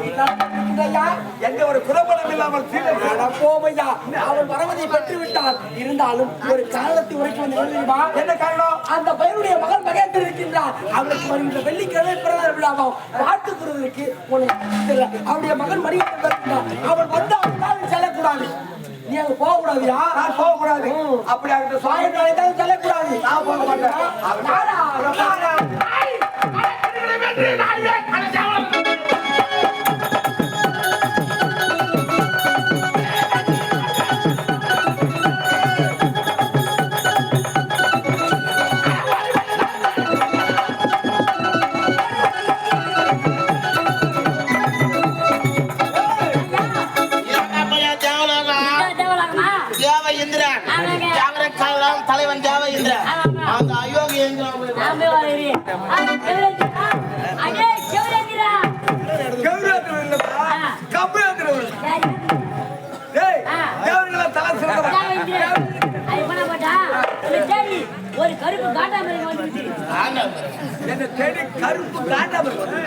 வீட்டால்? எந்த ஒரு குலப்படம் இல்லாமல் போமையா அவன் வரவதை பெற்று விட்டான் இருந்தாலும் ஒரு காரணத்தை உரைக்க வந்து தெரியுமா என்ன காரணம்? அந்த பையனுடைய மகன் மகேந்திரன் இருக்கின்றான் அவனுக்கு வருகின்ற வெள்ளிக்கிழமை பிறந்த விழாவும் வாழ்த்து கூறுவதற்கு உனக்கு தெரியல. அவனுடைய மகன் மணிகண்டன் அவன் வந்து அவனால் செல்லக்கூடாது. நீ அங்க போக கூடாதுயா நான் போக கூடாது அப்படி அவர்கிட்ட சுவாமி சாயங்காலம் தான் செல்லக்கூடாது. நான் போக மாட்டேன். ஒரு கருப்பு காட்டாமரை வந்துருச்சு என்ன தேடி கருப்பு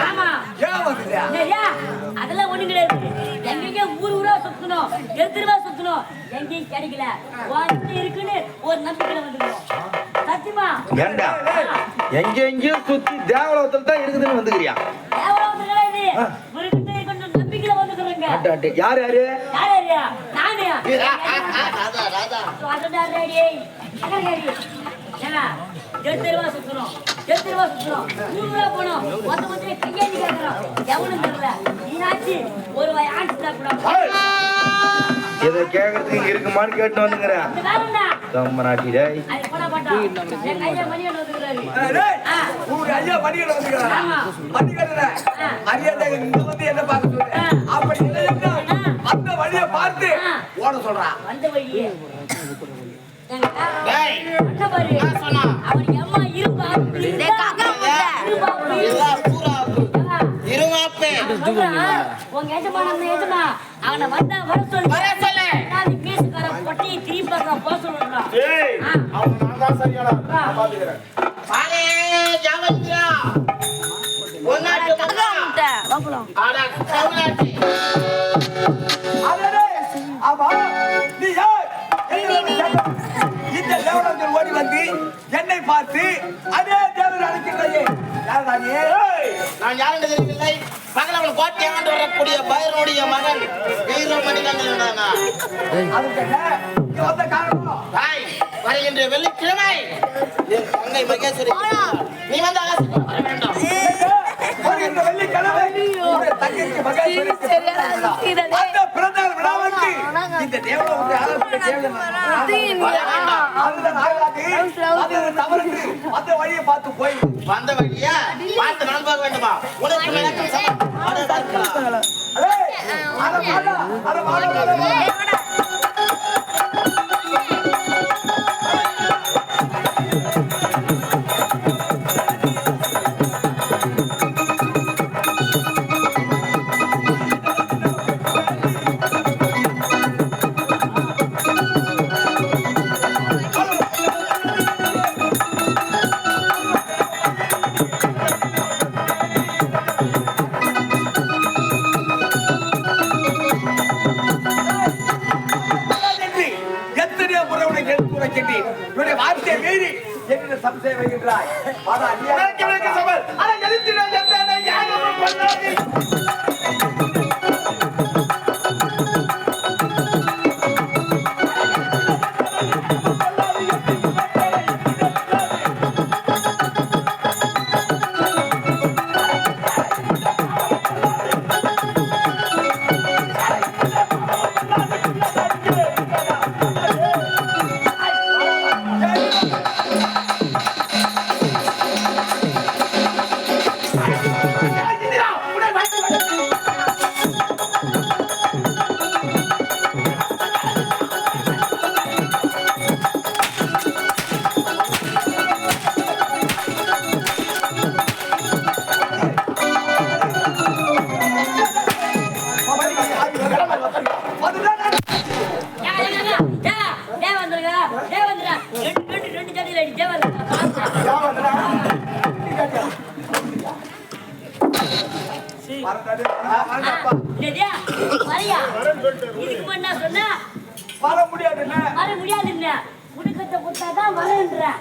ஆமா ஏன் அதெல்லாம் ஒண்ணும் கிடையாது எங்கெங்க ஊர் ஊரா சுத்தணும் எடுத்துருவா சுத்தணும் எங்கேயும் கிடைக்கல வந்து இருக்குன்னு ஒரு நம்பிக்கையில வந்துருக்கோம் ஏண்டா? எங்க எங்கேயும் சுத்தி தேவலோகத்துல தான் இருக்குதுன்னு வந்துக்கிறியா யார் யாரு? சுத்தணும் சுத்தணும் போனோம். மொத்த மொத்தம் கேட்கறோம்? எவனும் தெரியல. நீனாச்சு ஒரு வாய் இதை கேட்கறதுக்கு இங்க இருக்குமான்னு கேட்டு வந்துங்கிறேன் இந்த உங்க ஐயா வந்துக்கிறாரா மரியாதை இங்க வந்து என்ன பார்க்க சொல்லு அப்படி இல்லைன்னா அந்த வழியை பார்த்து ஓட சொல்றான் வழியே சொன்னா இருமாப்பே உங்க எஜமா அவனை வந்தா வர சொல்லு. இந்த தேவராஜர் ஓடி வந்து என்னை பார்த்து அதே தேவர் அழைக்கின்றையே? நான் யாருன்னு தெரியவில்லை. பகலவன் கோட்டை ஆண்டு வரக்கூடிய பைரனுடைய மகன் வீரமணிகண்டன் நானா வருகின்ற வெள்ளிக்கிழமை. தங்கை மகேஸ்வரி. நீ வந்து ஆசிரியர் வர வேண்டாம். இந்த தேவன் வர வேண்டாம். அதுதான் ஆகாது. அது தவறுக்கு அந்த வழியை பார்த்து போய். வந்த வழியா? பார்த்து நான் வேண்டுமா? உனக்கு விளக்கம் சமம். அட பார்க்கலாம். ஏய், அட வாடா, என்ன சம்சயம் வைக்கின்றாய் இதுக்கு முன்ன என்ன சொன்ன? வர முடியாதுல்ல வர முடியாதுன்னு. முடுக்கத்தை கொடுத்தாதான் வரேன்றேன்.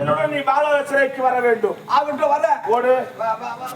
என்னோட நீ பாலால சிறைக்கு வர வேண்டும் அவன்கிட்ட வர ஓடு வா, வா, வா.